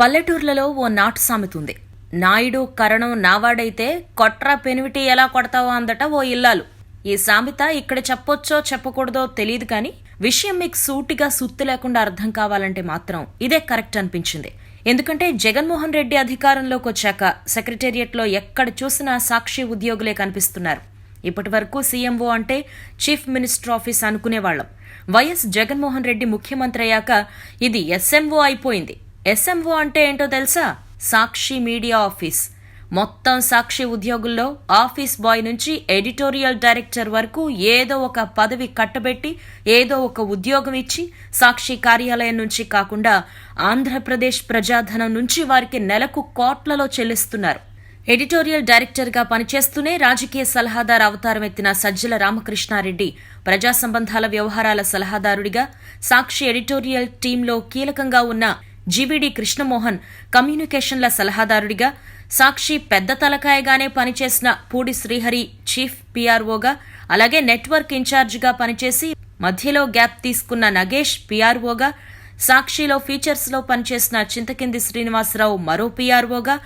పల్లెటూర్లలో ఓ నాటు సామెత ఉంది నాయుడు కరణం నావాడైతే కొట్రా పెనివిటి ఎలా కొడతావో అందట ఓ ఇల్లాలు. ఈ సామెత ఇక్కడ చెప్పొచ్చో చెప్పకూడదో తెలియదు కానీ విషయం మీకు సూటిగా సుత్తు లేకుండా అర్థం కావాలంటే మాత్రం ఇదే కరెక్ట్ అనిపించింది. ఎందుకంటే జగన్మోహన్ రెడ్డి అధికారంలోకి వచ్చాక సెక్రటేరియట్లో ఎక్కడ చూసినా సాక్షి ఉద్యోగులే కనిపిస్తున్నారు. ఇప్పటి వరకు సీఎంఓ అంటే చీఫ్ మినిస్టర్ ఆఫీస్ అనుకునేవాళ్ళం వైఎస్ జగన్మోహన్ రెడ్డి ముఖ్యమంత్రి అయ్యాక ఇది ఎస్ఎంఓ అయిపోయింది. ఎస్ఎంఓ అంటే ఏంటో తెలుసా? Sakshi media office. మొత్తం సాక్షి ఉద్యోగుల్లో ఆఫీస్ బాయ్ నుంచి ఎడిటోరియల్ డైరెక్టర్ వరకు ఏదో ఒక పదవి కట్టబెట్టి ఏదో ఒక ఉద్యోగం ఇచ్చి సాక్షి కార్యాలయం నుంచి కాకుండా ఆంధ్రప్రదేశ్ ప్రజాధనం నుంచి వారికి నెలకు కోట్లలో చెల్లిస్తున్నారు. ఎడిటోరియల్ డైరెక్టర్గా పనిచేస్తూనే రాజకీయ సలహాదారు అవతారం ఎత్తిన సజ్జల రామకృష్ణారెడ్డి ప్రజా సంబంధాల వ్యవహారాల సలహాదారుడిగా సాక్షి ఎడిటోరియల్ టీంలో కీలకంగా ఉన్న జీబీడి కృష్ణమోహన్ కమ్యూనికేషన్ల సలహాదారుడిగా సాక్షి పెద్ద తలకాయగానే పనిచేసిన పూడి శ్రీహరి చీఫ్ పీఆర్ఓగా అలాగే నెట్వర్క్ ఇన్ఛార్జిగా పనిచేసి మధ్యలో గ్యాప్ తీసుకున్న నగేష్ పీఆర్ఓగా సాక్షిలో ఫీచర్స్లో పనిచేసిన చింతకింది శ్రీనివాసరావు మరో పీఆర్ఓగా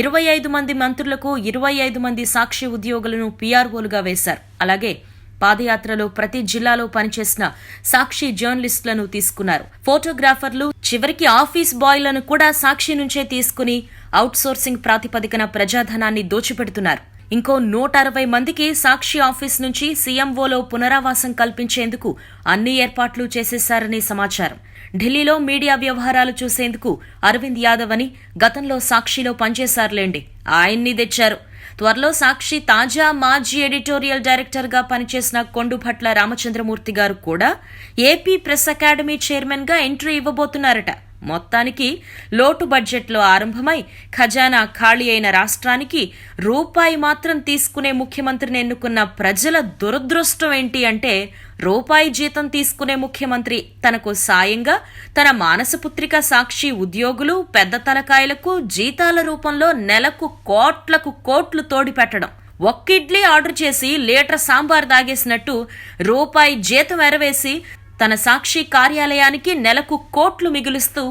ఇరవై ఐదు మంది మంత్రులకు ఇరవై ఐదు మంది సాక్షి ఉద్యోగులను పీఆర్ఓలుగా వేశారు. అలాగే పాదయాత్రలో ప్రతి జిల్లాలో పనిచేసిన సాక్షి జర్నలిస్టులను తీసుకున్నారు. ఫోటోగ్రాఫర్లు చివరికి ఆఫీస్ బాయ్లను కూడా సాక్షి నుంచే తీసుకుని అవుట్సోర్సింగ్ ప్రాతిపదికన ప్రజాధనాన్ని దోచిపెడుతున్నారు. ఇంకో నూట అరవై మందికి సాక్షి ఆఫీస్ నుంచి సీఎంఓలో పునరావాసం కల్పించేందుకు అన్ని ఏర్పాట్లు చేసేశారని సమాచారం. ఢిల్లీలో మీడియా వ్యవహారాలు చూసేందుకు అరవింద్ యాదవ్ అని గతంలో సాక్షిలో పనిచేశారులేండి. ఆయన్ని తెచ్చారు. త్వరలో సాక్షి తాజా మాజీ ఎడిటోరియల్ డైరెక్టర్గా పనిచేసిన కొండుభట్ల రామచంద్రమూర్తి గారు కూడా ఏపీ ప్రెస్ అకాడమీ చైర్మన్గా ఎంట్రీ ఇవ్వబోతున్నారట. మొత్తానికి లోటు బడ్జెట్లో ఆరంభమై ఖజానా ఖాళీ అయిన రాష్ట్రానికి రూపాయి మాత్రం తీసుకునే ముఖ్యమంత్రిని ఎన్నుకున్న ప్రజల దురదృష్టం ఏంటి అంటే రూపాయి జీతం తీసుకునే ముఖ్యమంత్రి తనకు సాయంగా తన మానసపుత్రిక సాక్షి ఉద్యోగులు పెద్ద తలకాయలకు జీతాల రూపంలో నెలకు కోట్లకు కోట్లు తోడిపెట్టడం. ఒక్క ఇడ్లీ ఆర్డర్ చేసి లీటర్ సాంబార్ దాగేసినట్టు రూపాయి జీతం ఎరవేసి తన సాక్షి కార్యాలయానికి నెలకు కోట్లు మిగులుస్తూ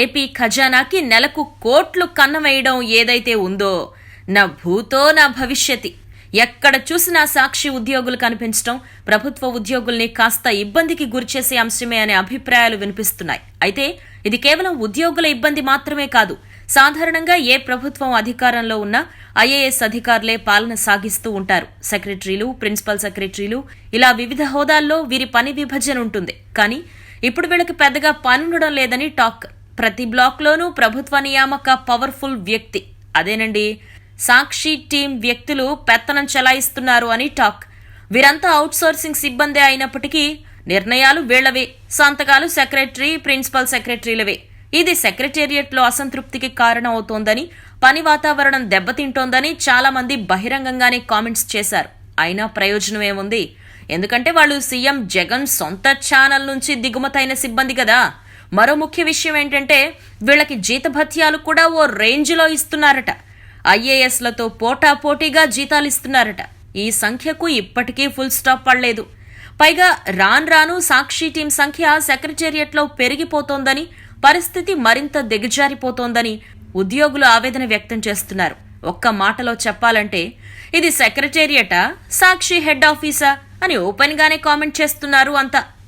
ఏపీ ఖజానాకి నెలకు కోట్లు కన్నవేయడం ఏదైతే ఉందో నా భూతో నా భవిష్యతి. ఎక్కడ చూసినా సాక్షి ఉద్యోగులు కనిపించడం ప్రభుత్వ ఉద్యోగుల్ని కాస్త ఇబ్బందికి గురిచేసే అంశమే అనే అభిప్రాయాలు వినిపిస్తున్నాయి. అయితే ఇది కేవలం ఉద్యోగుల ఇబ్బంది మాత్రమే కాదు సాధారణంగా ఏ ప్రభుత్వం అధికారంలో ఉన్నా ఐఏఎస్ అధికారులే పాలన సాగిస్తూ ఉంటారు. సెక్రటరీలు ప్రిన్సిపల్ సెక్రటరీలు ఇలా వివిధ హోదాల్లో వీరి పని విభజన ఉంటుంది. కానీ ఇప్పుడు వీళ్ళకి పెద్దగా పనుండడం లేదని టాక్. ప్రతి బ్లాక్లోనూ ప్రభుత్వ నియామక పవర్ఫుల్ వ్యక్తి. అదేనండి సాక్షి టీం వ్యక్తులు పెత్తనం చెలాయిస్తున్నారు అని టాక్. వీరంతా అవుట్సోర్సింగ్ సిబ్బంది అయినప్పటికీ నిర్ణయాలు వీళ్ళవే సంతకాలు సెక్రటరీ ప్రిన్సిపల్ సెక్రటరీలవే. ఇది సెక్రటేరియట్లో అసంతృప్తికి కారణమవుతోందని పని వాతావరణం దెబ్బతింటోందని చాలా మంది బహిరంగంగానే కామెంట్స్ చేశారు. అయినా ప్రయోజనం ఏముంది ఎందుకంటే వాళ్ళు సీఎం జగన్ సొంత ఛానల్ నుంచి దిగుమతైన సిబ్బంది కదా. మరో ముఖ్య విషయం ఏంటంటే వీళ్ళకి జీతభత్యాలు కూడా ఓ రేంజ్లో ఇస్తున్నారట. ఐఏఎస్లతో పోటాపోటీగా జీతాలు ఇస్తున్నారట. ఈ సంఖ్యకు ఇప్పటికీ ఫుల్ స్టాప్ పడలేదు. పైగా రాన్ రాను సాక్షి టీం సంఖ్య సెక్రటేరియట్లో పెరిగిపోతోందని పరిస్థితి మరింత దిగజారిపోతోందని ఉద్యోగులు ఆవేదన వ్యక్తం చేస్తున్నారు. ఒక్క మాటలో చెప్పాలంటే ఇది సెక్రటేరియటా సాక్షి హెడ్ ఆఫీసా అని ఓపెన్ గానే కామెంట్ చేస్తున్నారు అంతా.